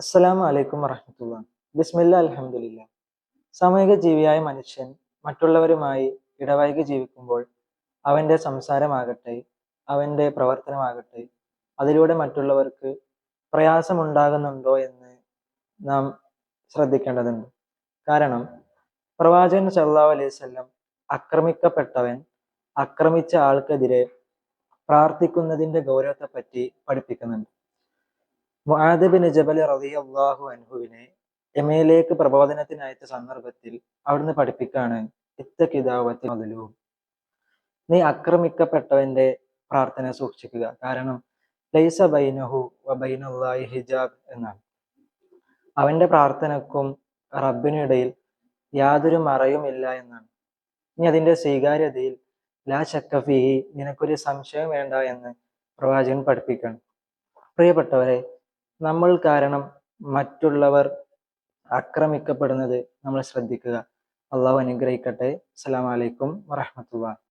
അസ്സലാമു അലൈക്കും വറഹമത്തുള്ള. ബിസ്മില്ല അലഹമുല്ല സാമൂഹിക ജീവിയായ മനുഷ്യൻ മറ്റുള്ളവരുമായി ഇടവൈകി ജീവിക്കുമ്പോൾ അവന്റെ സംസാരമാകട്ടെ അവന്റെ പ്രവർത്തനമാകട്ടെ അതിലൂടെ മറ്റുള്ളവർക്ക് പ്രയാസമുണ്ടാകുന്നുണ്ടോ എന്ന് നാം ശ്രദ്ധിക്കേണ്ടതുണ്ട്. കാരണം പ്രവാചകൻ സല്ലല്ലാഹു അലൈഹി വസല്ലം ആക്രമിക്കപ്പെട്ടവൻ ആക്രമിച്ച ആൾക്കെതിരെ പ്രാർത്ഥിക്കുന്നതിന്റെ ഗൗരവത്തെപ്പറ്റി പഠിപ്പിക്കുന്നുണ്ട്. മുആദ് ബിൻ ജബൽ റളിയല്ലാഹു അൻഹുവിനെ യമയിലേക്ക് പ്രബോധനത്തിന് സന്ദർഭത്തിൽ അവിടുന്ന് പഠിപ്പിക്കാണ് ഇത്തക്കിതാവത്തി മതിലൂം നീ അക്രമിക്കപ്പെട്ടവന്റെ പ്രാർത്ഥന സൂക്ഷിക്കുക. കാരണം ലൈസ ബൈനഹു വബൈനല്ലാഹി ഹിജാബ് എന്നാണ്. അവന്റെ പ്രാർത്ഥനക്കും റബ്ബിനിടയിൽ യാതൊരു മറയുമില്ല എന്നാണ്. ഇനി അതിന്റെ സ്വീകാര്യതയിൽ ലാ ശക്കഫിഹി നിനക്കൊരു സംശയം വേണ്ട എന്ന് പ്രവാചകൻ പഠിപ്പിക്കണം പ്രിയപ്പെട്ടവരെ നമ്മൾ കാരണം മറ്റുള്ളവർ ആക്രമിക്കപ്പെടുന്നത് നമ്മൾ ശ്രദ്ധിക്കുക. അള്ളാഹു അനുഗ്രഹിക്കട്ടെ. അസ്സാം അലൈക്കും വറഹ്മത്തുള്ളാഹി.